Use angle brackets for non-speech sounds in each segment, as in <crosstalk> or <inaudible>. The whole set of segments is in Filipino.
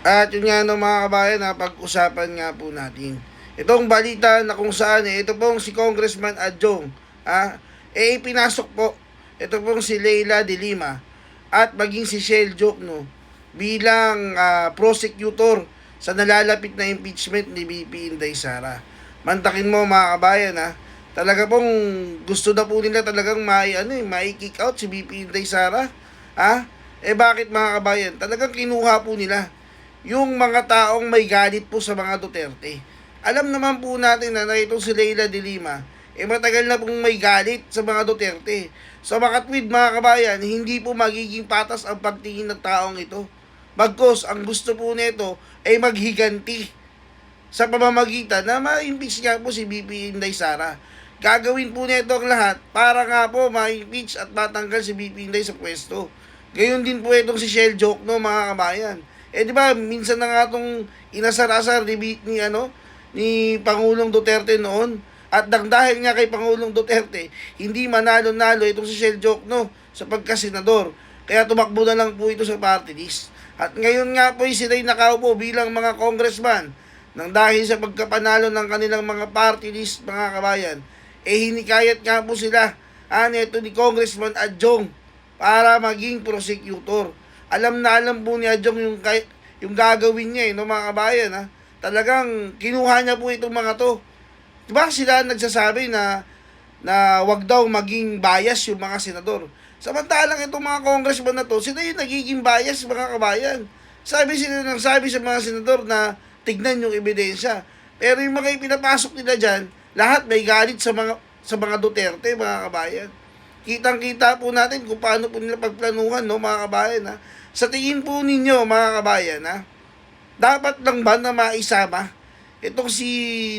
At yun nga no mga kabayan, na pag-usapan nga po natin. Itong balita na kung saan eh, ito pong si Congressman Adjong, ah, eh pinasok po, ito pong si Leila de Lima at maging si Shell Jokno bilang ah, prosecutor sa nalalapit na impeachment ni BP Inday Sara. Mantakin mo mga kabayan ha, talaga pong gusto na po nila talagang mai, ano, eh, mai kick out si BP Inday Sara. Ha? Eh bakit mga kabayan? Talagang kinuha po nila yung mga taong may galit po sa mga Duterte. Alam naman po natin na, na itong si Leila de Lima, eh matagal na pong may galit sa mga Duterte. Sa makatwid mga kabayan, hindi po magiging patas ang pagtingin ng taong ito. Bagkos, ang gusto po nito ay maghiganti sa pamamagitan na ma-impeach nga po si BP Inday Sara. Gagawin po nito ang lahat para nga po ma-impeach at matanggal si BP Inday sa pwesto. Gayon din po itong si Shell Joke no mga kabayan. Eh di ba minsan na nga itong inasar-asar ni, ni ano ni Pangulong Duterte noon at dahil nga kay Pangulong Duterte hindi manalo-nalo itong si Shell Joke no sa pagkasenador. Kaya tumakbo na lang po ito sa party list. At ngayon nga po sila'y nakaupo bilang mga congressman nang dahil sa pagkapanalo ng kanilang mga party list mga kabayan, eh hinikayat nga po sila ah, neto ni Congressman Adjong para maging prosecutor. Alam na alam po ni Adjong yung, kay, yung gagawin niya eh, no, mga kabayan. Ha? Talagang kinuha niya po itong mga to. Diba sila nagsasabi na na wag daw maging bias yung mga senador. Samantalang itong mga congressman na to, sila yung nagiging bias mga kabayan. Sabi sila nang sabi sa mga senador na tignan yung ebidensya. Pero yung mga ipinapasok nila dyan, lahat may galit sa mga sa mga Duterte, mga kabayan. Kitang-kita po natin kung paano po nila pagplanuhan, no, mga kabayan, ha. Sa tingin po ninyo, mga kabayan, ha, dapat lang ba na maisama itong si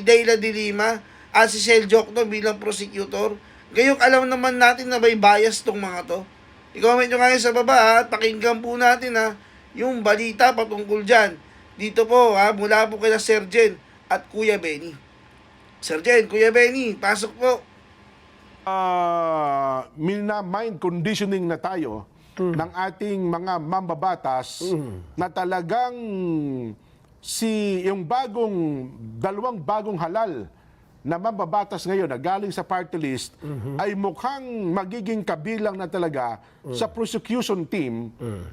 Dayla de Lima at si Sel Jokno bilang prosecutor? Gayong alam naman natin na may bias tong mga to. I-comment nyo nga sa baba ha, at pakinggan po natin ha, yung balita patungkol dyan. Dito po ha, mula po kay Sir Jen at Kuya Benny. Sir Jen, Kuya Benny, pasok po. Uh, mind conditioning na tayo ng ating mga mambabatas na talagang si yung bagong dalawang bagong halal na mambabatas ngayon na galing sa party list ay mukhang magiging kabilang na talaga sa prosecution team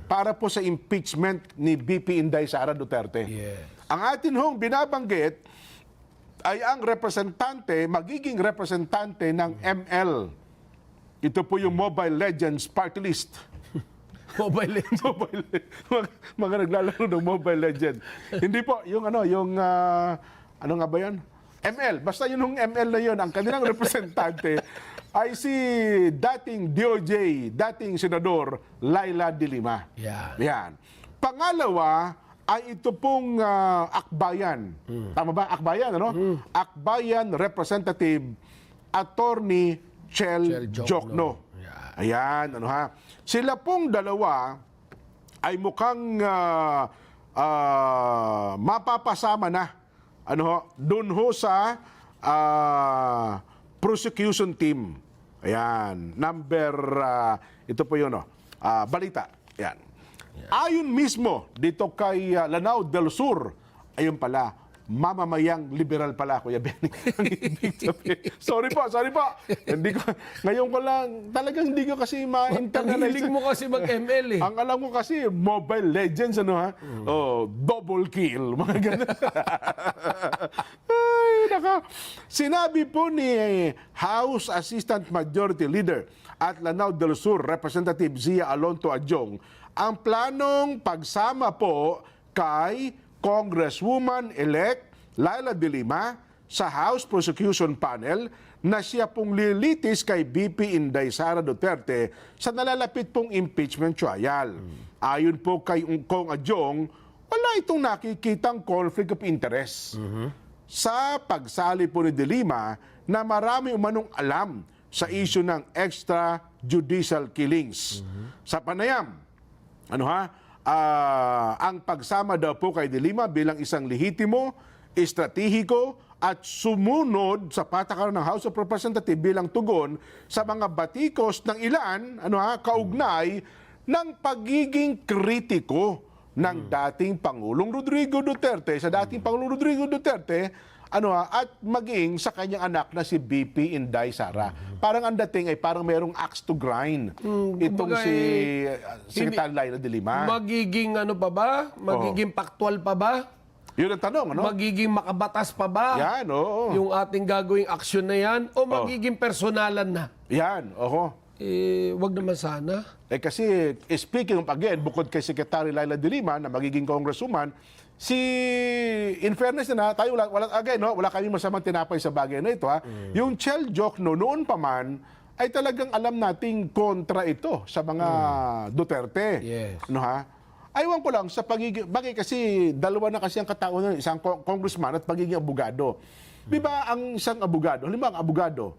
para po sa impeachment ni BP Inday Sara Duterte. Ang atin hong binabanggit ay ang representante, magiging representante ng ML. Ito po yung Mobile Legends Party List. <laughs> Mobile Legends. Mobile, mga, mga naglalaro ng Mobile Legend. Hindi po, yung ano, yung, ah, ano nga ba yan? ML. Basta yun yung ML na yun, ang kanilang representante <laughs> ay si dating DOJ, dating Senador Laila de Lima. Yan. Yan. Pangalawa ay ito pong ah, Akbayan. Tama ba? Akbayan, ano? Akbayan Representative Attorney Chel, Chel Jokno. Jokno. Yan. Ayan, ano ha? Sila pong dalawa ay mukhang ah, ah, mapapasama na ano ho, doon ho sa ah, prosecution team. Ayan, number ah, ito po 'yun oh. Ah, balita. Ayan. Ayon mismo dito kay ah, Lanao del Sur, ayun pala, mamamayang liberal pala, Kuya Benny. <laughs> Sorry po, sorry po. hindi ko, ngayon ko lang, talagang hindi ko kasi ma-internalize. mo kasi mag-ML eh. Ang alam ko kasi, Mobile Legends, ano ha? Oh, double kill, <laughs> mga ganun. Ay, naka. Sinabi po ni House Assistant Majority Leader at Lanao del Sur, Representative Zia Alonto Adjong, ang planong pagsama po kay Congresswoman-elect Laila de Lima sa House Prosecution Panel na siya pong lilitis kay BP Inday Sara Duterte sa nalalapit pong impeachment trial. Ayon po kay Kong Adjong, wala itong nakikitang conflict of interest sa pagsali po ni De Lima na marami umanong alam sa issue ng extrajudicial killings. Sa panayam, ano ha? Ah, ang pagsama daw po kay De Lima bilang isang lehitimo, estratehiko at sumunod sa patakaran ng House of Representatives bilang tugon sa mga batikos ng ilan, ano ha, kaugnay ng pagiging kritiko ng dating Pangulong Rodrigo Duterte, sa dating Pangulong Rodrigo Duterte, ano ha, at maging sa kanyang anak na si BP Inday Sara. Parang ang dating ay parang merong axe to grind. Itong kumbaga si eh, uh, Secretary Laila de Lima. Magiging ano pa ba? Magiging paktual pa ba? Yun ang tanong, ano? Magiging makabatas pa ba? Yan, oo. Yung ating gagawing aksyon na yan? O magiging personalan na? Yan, oo. Eh, wag naman sana. Eh kasi, eh, speaking of again, bukod kay Secretary Laila de Lima na magiging congresswoman, si, in fairness na, tayo wala, wala, again, no, wala kami masamang tinapay sa bagay na ito. Ha? Yung Chel Jokno, noon pa man, ay talagang alam nating kontra ito sa mga Duterte. Yes. No, ha? Aywan ko lang sa pagiging, bagay kasi dalawa na kasi ang katauhan ng isang co- congressman at pagiging abogado. Di ba ang isang abogado, halimbawa ang abogado,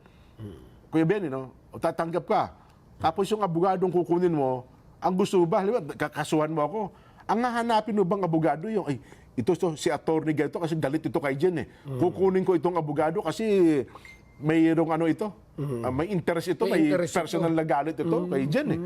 Kuya Benny, no? O tatanggap ka. Tapos yung abogadong kukunin mo, ang gusto mo ba, halimbawa, kakasuhan mo ako. Ang hahanapin mo bang abogado yung, ay, ito to, si attorney ganito kasi galit ito kay Jen eh. Mm. Kukunin ko itong abogado kasi mayroong ano ito, ah, may interest ito, Mm-hmm. May may, interest ito. Mm-hmm. personal na galit ito kay Jen eh.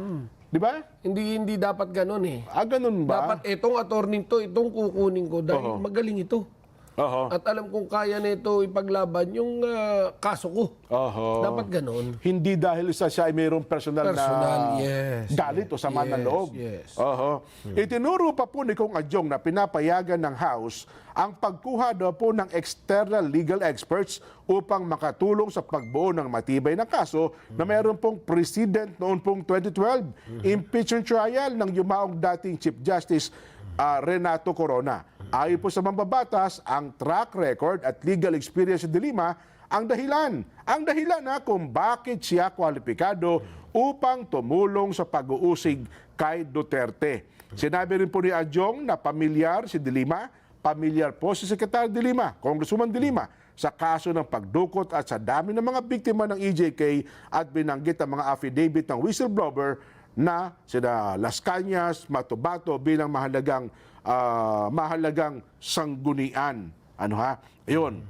Di ba? Hindi hindi dapat ganun eh. Ah, ganun ba? Dapat itong attorney to, itong kukunin ko dahil Oo. magaling ito. Oho. At alam kong kaya nito ipaglaban yung ah, kaso ko. Oho. Dapat ganun. Hindi dahil sa siya ay mayroong personal, Personal, na yes, galit o sama yes, ng loob. yes. Oho. Itinuro pa po ni Kong Adjong na pinapayagan ng House ang pagkuha daw po ng external legal experts upang makatulong sa pagbuo ng matibay na kaso na mayroon pong precedent noon pong 2012 impeachment trial ng yumaong dating Chief Justice ah, Renato Corona. Ayon po sa mambabatas, ang track record at legal experience ni Lima ang dahilan. Ang dahilan na kung bakit siya kwalipikado upang tumulong sa pag-uusig kay Duterte. Sinabi rin po ni Adjong na pamilyar si De Lima, pamilyar po si Secretary De Lima, Congresswoman De Lima, sa kaso ng pagdukot at sa dami ng mga biktima ng EJK at binanggit ang mga affidavit ng whistleblower na sina Las Cañas, Matubato bilang mahalagang ah, mahalagang sanggunian. Ano ha? Ayun.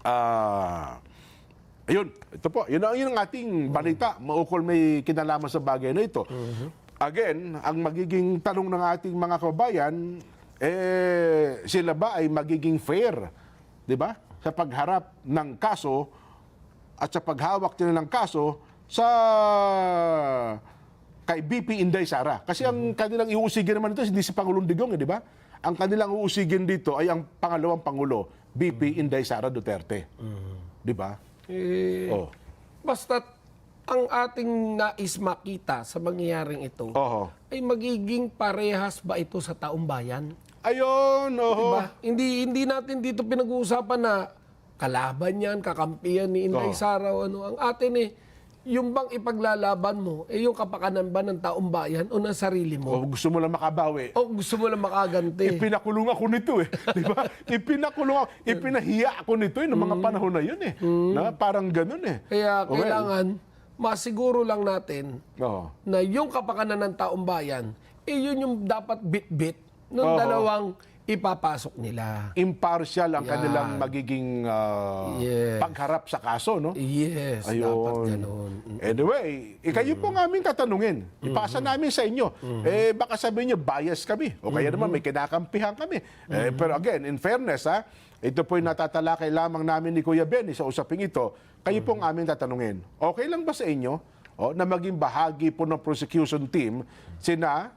Ah, ayun, ito po. Yun, ang- yun ang ating balita. Maukol may kinalaman sa bagay na ito. Again, ang magiging tanong ng ating mga kababayan, eh, sila ba ay magiging fair? Di ba? Sa pagharap ng kaso at sa paghawak nila ng kaso sa kay BP Inday Sara. Kasi ang kanilang iuusigin naman ito, hindi si Pangulong Digong, eh, di ba? Ang kanilang uusigin dito ay ang pangalawang Pangulo, BP Inday Sara Duterte. Di ba? Eh, Oh. Basta ang ating nais makita sa mangyayaring ito Oho. ay magiging parehas ba ito sa taong bayan? Ayun, oho. Diba? Hindi hindi natin dito pinag-uusapan na kalaban yan, kakampiyan ni Inday Oo. Sara o ano. Ang atin eh, yung bang ipaglalaban mo, eh yung kapakanan ba ng taong bayan o ng sarili mo? O gusto mo lang makabawi. O gusto mo lang makaganti? Ipinakulong ako nito eh. <laughs> Di ba? Ipinakulong ako. Ipinahiya ako nito eh, noong mga panahon na yun eh. Na, parang ganun eh. Kaya Well, kailangan masiguro lang natin Oo. na yung kapakanan ng taong bayan, eh yun yung dapat bit-bit ng Oo. dalawang ipapasok nila. Impartial ang Yan. kanilang magiging ah, Yes. pagharap sa kaso, no? Yes, dapat ganun. Anyway, eh, kayo po nga aming tatanungin. Ipasa namin sa inyo. Eh, baka sabihin nyo, bias kami. O kaya naman, may kinakampihan kami. Eh, pero again, in fairness, ha, ito po yung natatalakay lamang namin ni Kuya Benny sa usaping ito. Kayo po ang aming tatanungin. Okay lang ba sa inyo o, na maging bahagi po ng prosecution team sina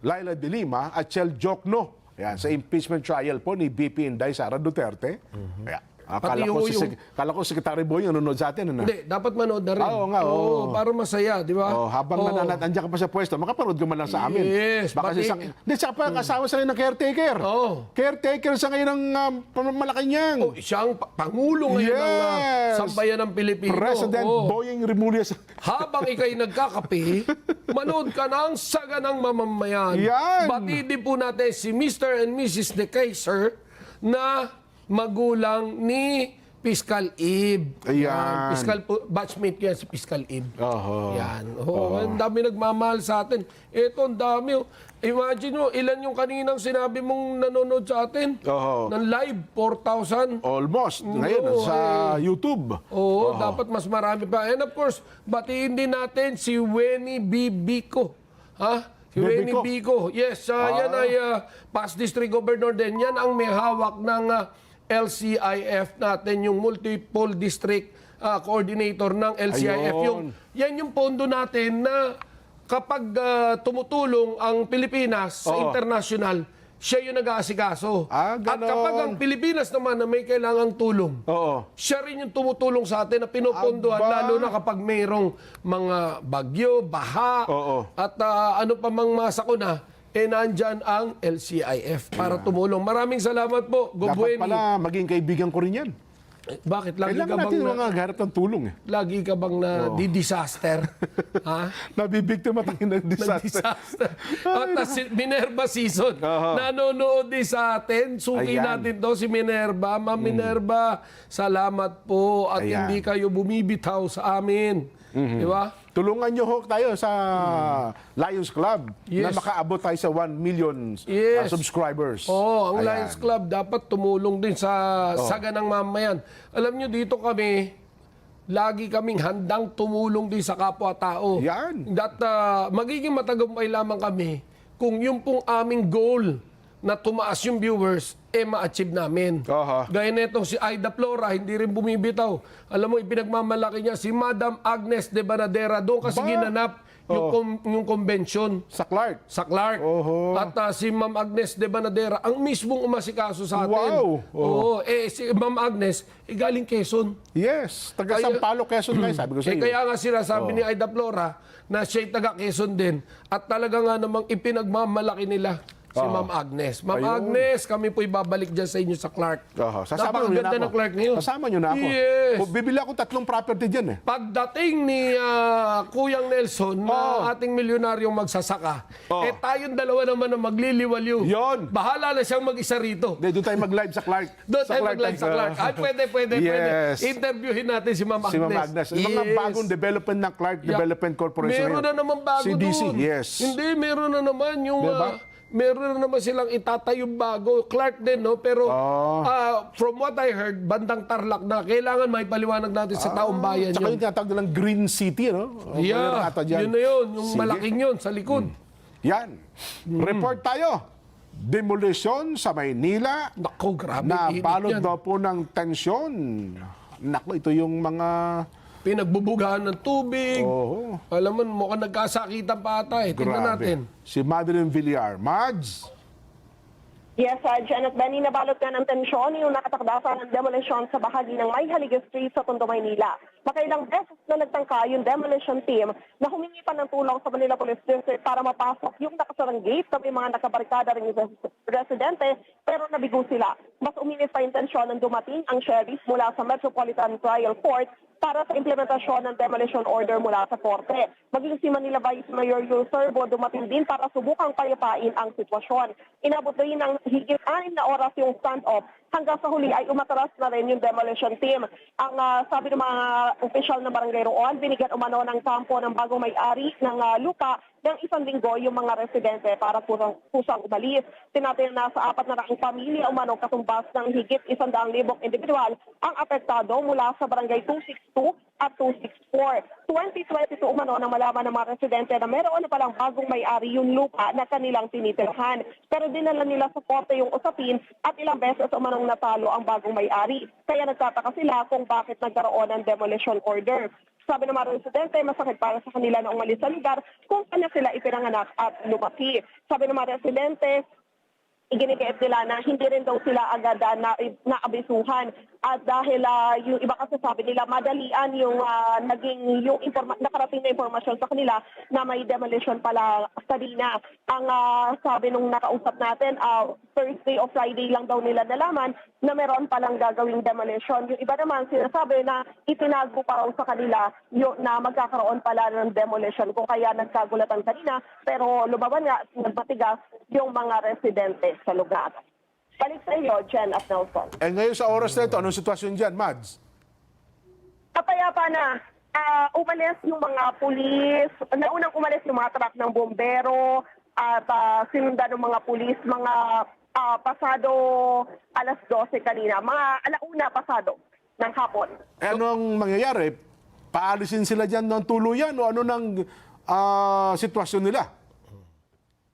Laila de Lima at Chel Jokno. Ayan, sa impeachment trial po ni BP Inday Sara Duterte. Ayan. Akala Pati ko, yung- si, Sec- kala ko Secretary Boy ang nanonood sa atin. Ano? Hindi, dapat manood na rin. Ah, oo nga, oo. para masaya, di ba? Oh, habang Oo. nananat, andyan ka pa sa pwesto, makapanood ka man lang sa amin. Yes, Baka pati- sa Hindi, sa pa kasama sa ng caretaker. Oo. Caretaker sa ngayon ng um, Malacanang. Oh, siyang pa- Pangulo ngayon ng Yes. uh, sambayan ng Pilipino. President Oo. Boying Remulias. Habang ikay nagkakape, <laughs> manood ka ng saganang mamamayan. Yan. Batidi po natin si Mr. and Mrs. De Kaiser na magulang ni Fiscal Eve. Ayan. Fiscal batchmate ko yan si Fiscal Eve. Oho. Yan. Oh, ang dami nagmamahal sa atin. Ito, ang dami. oh. Imagine mo, ilan yung kaninang sinabi mong nanonood sa atin? Oho. Ng live, 4,000. Almost. Ngayon, Oo, sa YouTube. Oo, dapat mas marami pa. And of course, batiin din natin si Weni Bibico. Ha? Si Winnie Bico. Yes, ah, yan ay ah, past district governor din. Yan ang may hawak ng ah, LCIF natin, yung multiple district ah, coordinator ng LCIF. Ayun. Yung, yan yung pondo natin na kapag ah, tumutulong ang Pilipinas sa Oo. international, siya yung nag-aasikaso. Ah, At ganon. kapag ang Pilipinas naman na may kailangang tulong, Oo. siya rin yung tumutulong sa atin na pinupondohan Aba. lalo na kapag mayroong mga bagyo, baha, Oo. at ah, ano pa mang masakuna, eh nandyan ang LCIF para tumulong. Maraming salamat po, Dapat Gobueni. pala maging kaibigan ko rin yan. Eh, Bakit? Lagi ka Kailangan bang natin na, mga ng tulong eh. lagi ka bang na di-disaster? <laughs> ha? Nabibiktima tayo ng <laughs> disaster. Nag-disaster. At si Minerva season. Oo. Nanonood din sa atin. Suki Ayan. Mm. natin to si Minerva. Ma'am Minerva, salamat po at Ayan. hindi kayo bumibitaw sa amin. Mm-hmm. Di ba? Tulungan nyo ho tayo sa Lions Club na Yes. makaabot tayo sa 1 million uh, Yes. subscribers. Oo, ang Ayan. Lions Club dapat tumulong din sa saganang mamayan. Alam nyo, dito kami, lagi kaming handang tumulong din sa kapwa-tao. Yan. That uh, magiging matagumpay lamang kami kung yung pong aming goal na tumaas yung viewers, eh ma-achieve namin. Aha. Gaya netong si Aida Flora, hindi rin bumibitaw. Alam mo, ipinagmamalaki niya si Madam Agnes de Banadera. Doon kasi Ba? ginanap yung, Oh. com- yung convention Sa Clark. sa Clark. Oho. At ah, si Ma'am Agnes de Banadera, ang mismong umasikaso sa atin. Wow. Oo. Eh, si Ma'am Agnes, eh, galing Quezon. Yes. Taga Kaya- Sampalo, Quezon nga. Sabi ko sa Eh, iyo. kaya nga sinasabi ni Aida Flora na siya'y taga Quezon din. At talaga nga namang ipinagmamalaki nila si Ma'am Agnes. Ma'am Ayun. Agnes, kami po'y babalik dyan sa inyo sa Clark. Oho. Sasama nyo na Napakaganda ako. ng Clark ngayon. Sasama nyo na ako. Yes. O, Bibili ako tatlong property dyan eh. Pagdating ni ah, Kuyang Nelson na ating milyonaryong magsasaka, Oh. eh tayong dalawa naman ang magliliwaliw. Yon. Bahala na siyang mag-isa rito. Hindi, doon tayo mag-live sa Clark. <laughs> Doon tayo mag-live sa Clark. Ay, pwede, pwede, pwede. Yes. Interviewin natin si Ma'am Agnes. Si Ma'am Agnes. Yung mga Yes. bagong development ng Clark Yeah. Development Corporation. Meron na ngayon. naman bago CDC, doon. yes. Hindi, meron na naman yung... Diba? ah, meron na naman silang itatayong bago. Clark din, no? Pero Oh. ah, from what I heard, bandang Tarlac na. Kailangan may paliwanag natin sa taong bayan Tsaka yun. yung tinatawag nilang Green City, no? O, meron Yeah, yun na yun. Yung Sige. malaking yun sa likod. Yan. Report tayo. Demolition sa Maynila Nako, grabe. na balot daw po ng tensyon. Nako, ito yung mga... Pinagbubugahan ng tubig. Oo. Alam mo, mukhang nagkasakitan pa ata eh. Tingnan natin. Si Madeline Villar. Mads? Yes, uh, Janet Benny, nabalot nga ng tensyon yung nakatakdasan ng demolition sa bahagi ng May Haliga Street sa Tondo, Maynila. Makailang beses na nagtangka yung demolition team na humingi pa ng tulong sa Manila Police District para mapasok yung nakasarang gate sa may mga nakabarikada rin yung residente pero nabigo sila. Mas uminit pa yung tensyon nang dumating ang sheriff mula sa Metropolitan Trial Court para sa implementasyon ng demolition order mula sa korte. Maging si Manila Vice Mayor Yul Serbo dumating din para subukang payapain ang sitwasyon. Inabot rin ng higit anim na oras yung standoff hanggang sa huli ay umatras na rin yung demolition team. Ang ah, sabi ng mga opisyal ng barangay roon, binigyan umano ng kampo ng bagong may-ari ng ah, lupa ng isang linggo yung mga residente para pusang, pusang umalis. Tinatin na sa apat na raang pamilya umano katumbas ng higit isang daang libong individual ang apektado mula sa barangay 262 at 264. 2022 umano nang malaman ng mga residente na meron na palang bagong may-ari yung lupa na kanilang tinitirhan. Pero dinala nila sa korte yung usapin at ilang beses umanong natalo ang bagong may-ari. Kaya nagtataka sila kung bakit nagkaroon ng demolition order. Sabi ng mga residente, masakit para sa kanila na umalis sa lugar kung kanya sila ipinanganak at lumaki. Sabi ng mga residente, iginigit nila na hindi rin daw sila agad na, naabisuhan. At dahil ah, yung iba kasi sabi nila, madalian yung ah, naging yung informa- nakarating na impormasyon sa kanila na may demolition pala kanina. Ang ah, sabi nung nakausap natin, ah, Thursday o Friday lang daw nila nalaman na meron palang gagawing demolition. Yung iba naman sinasabi na itinago pa sa kanila yung, na magkakaroon pala ng demolition kung kaya nagkagulatan kanina pero lumaban nga at nagmatigas yung mga residente sa lugar. Balik sa iyo, Jen at Nelson. Eh ngayon sa oras na ito, anong sitwasyon dyan, Mads? Kapayapa na. Ah, umalis yung mga pulis, naunang umalis yung mga truck ng bombero at ah, sinundan ng mga pulis, mga ah, pasado alas 12 kanina, mga alauna pasado ng hapon. Eh, anong mangyayari? Paalisin sila dyan ng tuluyan o ano ng ah, sitwasyon nila?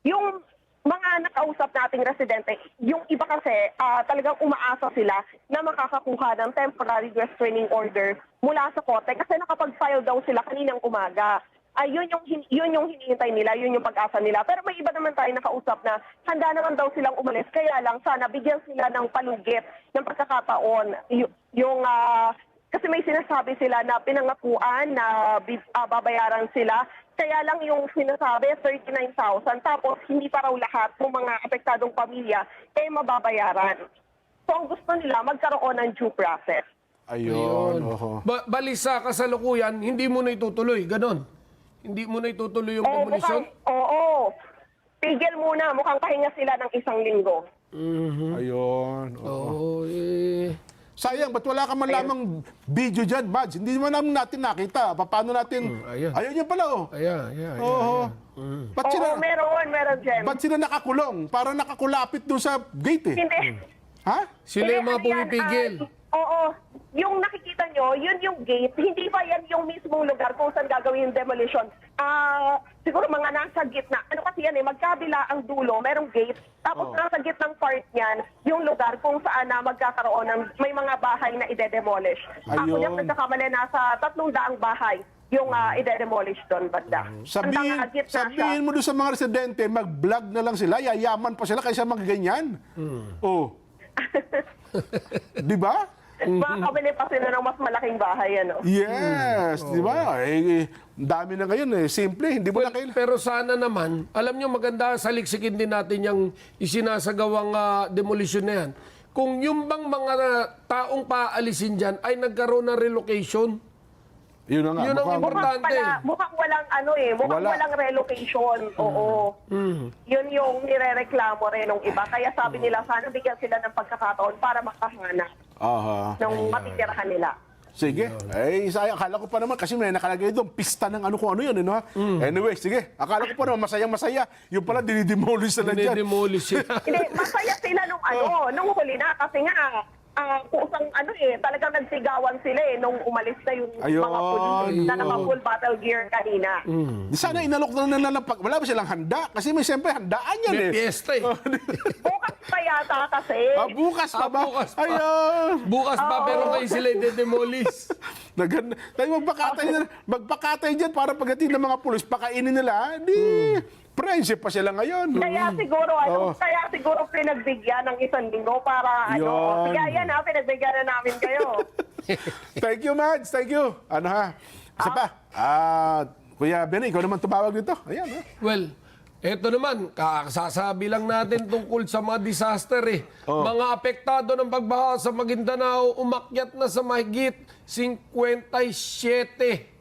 yung mga nakausap nating residente, yung iba kasi ah, talagang umaasa sila na makakakuha ng temporary restraining order mula sa korte kasi nakapag-file daw sila kaninang umaga. Ay, yun yung, yun yung hinihintay nila, yun yung pag-asa nila. Pero may iba naman tayo nakausap na handa naman daw silang umalis. Kaya lang, sana bigyan sila ng palugit ng pagkakataon. Y- yung, ah, kasi may sinasabi sila na pinangakuan na ah, babayaran sila. Kaya lang yung sinasabi, 39,000. Tapos hindi pa raw lahat ng mga apektadong pamilya eh mababayaran. So ang gusto nila, magkaroon ng due process. Ayun. oho. Ba- balisa kasalukuyan, hindi mo na itutuloy. Ganon. Hindi mo na itutuloy yung Oo, demolisyon. mukhang, oo. Tigil muna, mukhang pahinga sila ng isang linggo. Ayun. oho. Oo, eh. Sayang, ba't wala ka man lamang video dyan, Mads? Hindi naman namin natin nakita. Pa- Paano natin... ayan. Ayun yan pala, oh. Ayan, ayan, ayan. Oo. Ba't sila, Oo, meron, meron, Jen. ba't sila nakakulong? Para nakakulapit doon sa gate, eh. Hindi. Ha? Sila yung mga Hindi, ano yan, pumipigil. ah, oo. Yung nakikita nyo, yun yung gate. Hindi pa yan yung mismong lugar kung saan gagawin yung demolition. Ah, siguro mga nasa gitna. Ano kasi yan eh, magkabila ang dulo, merong gate. Tapos Oh. nasa gitnang part niyan, yung lugar kung saan na magkakaroon ng may mga bahay na ide-demolish. Ako Ayun. yung nagkakamali, nasa tatlong daang bahay yung uh, ide-demolish doon banda. Sabihin, Ang gitna siya. sabihin mo doon sa mga residente, mag-vlog na lang sila, yayaman pa sila kaysa mga ganyan. Oh. <laughs> Di ba? Makakabili pa sila ng mas malaking bahay, ano? Yes, di ba? Eh, eh, dami na ngayon eh. Simple, hindi mo na kailangan. Pero sana naman, alam nyo maganda, saliksikin din natin yung isinasagawang ah, demolition na yan. Kung yung bang mga taong paalisin dyan ay nagkaroon ng relocation, Yun na nga. Yun ang mukhang- importante. Mukhang, pala, mukhang walang ano eh, mukhang Wala. walang relocation. Oo. Yun yung nirereklamo rin ng iba. Kaya sabi nila, sana bigyan sila ng pagkakataon para makahanap Aha. ng matitirahan nila. Sige. Eh, sayang. Akala ko pa naman, kasi may nakalagay doon, pista ng ano kung ano yun, eh, no? ha? Anyway, sige. Akala ko pa naman, masayang-masaya. Yung pala, dinidemolish na dyan. dinidemolish. <laughs> Hindi, masaya sila nung ano, nung huli na. Kasi nga, ah, kusang ano eh, talagang nagsigawan sila eh, nung umalis na yung Ayun. mga pulis na Oo. naka-full battle gear kanina. Di sana inalok na nila ng pag... Wala ba silang handa? Kasi may siyempre handaan yan May eh. fiesta eh. Bukas pa yata kasi. Ah, bukas pa Ah, ba? bukas pa. Ayun. Bukas pa, pero kayo sila i-demolish. <laughs> Naganda. Tayo magpakatay, na, magpakatay dyan para pagdating ng mga pulis, pakainin nila. Di, friendship pa sila ngayon. Kaya siguro, ano, Oo. kaya siguro pinagbigyan ng isang linggo para, ano, Yun. kaya yan ha, pinagbigyan na namin kayo. <laughs> Thank you, Mads. Thank you. Ano ha? Isa pa. Ah, Kuya Benny, ikaw naman tumawag dito. Ayan, ha? Well, eto naman, kakasasabi lang natin tungkol sa mga disaster eh. Mga apektado ng pagbaha sa Maguindanao, umakyat na sa mahigit 57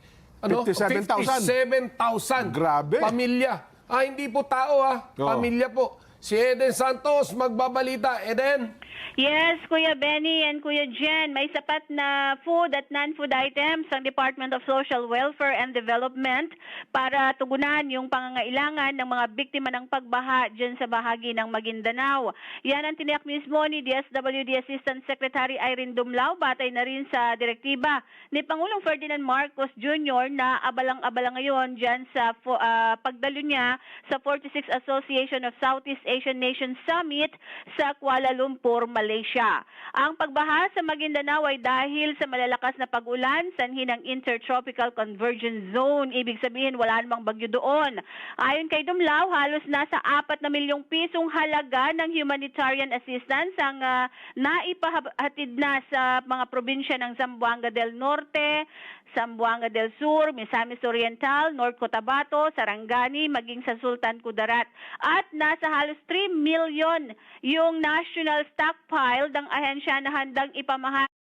ano? 57,000. 57,000 Grabe. Pamilya. Ah, hindi po tao ah. Oo. Pamilya po. Si Eden Santos magbabalita. Eden? Yes, Kuya Benny and Kuya Jen, may sapat na food at non-food items ang Department of Social Welfare and Development para tugunan yung pangangailangan ng mga biktima ng pagbaha dyan sa bahagi ng Maguindanao. Yan ang tiniyak mismo ni DSWD Assistant Secretary Irene Dumlao, batay na rin sa direktiba ni Pangulong Ferdinand Marcos Jr. na abalang-abala ngayon dyan sa ah, pagdalo niya sa 46 Association of Southeast Asian Nations Summit sa Kuala Lumpur, Malaysia. Ang pagbaha sa Maguindanao ay dahil sa malalakas na pag-ulan sanhi ng Intertropical Convergence Zone. Ibig sabihin wala namang bagyo doon. Ayon kay Dumlao, halos nasa 4 na milyong pisong halaga ng humanitarian assistance ang ah, naipahatid na sa mga probinsya ng Zamboanga del Norte, Zamboanga del Sur, Misamis Oriental, North Cotabato, Sarangani, maging sa Sultan Kudarat. At nasa halos 3 million yung national stockpile ng ahensya na handang ipamahagi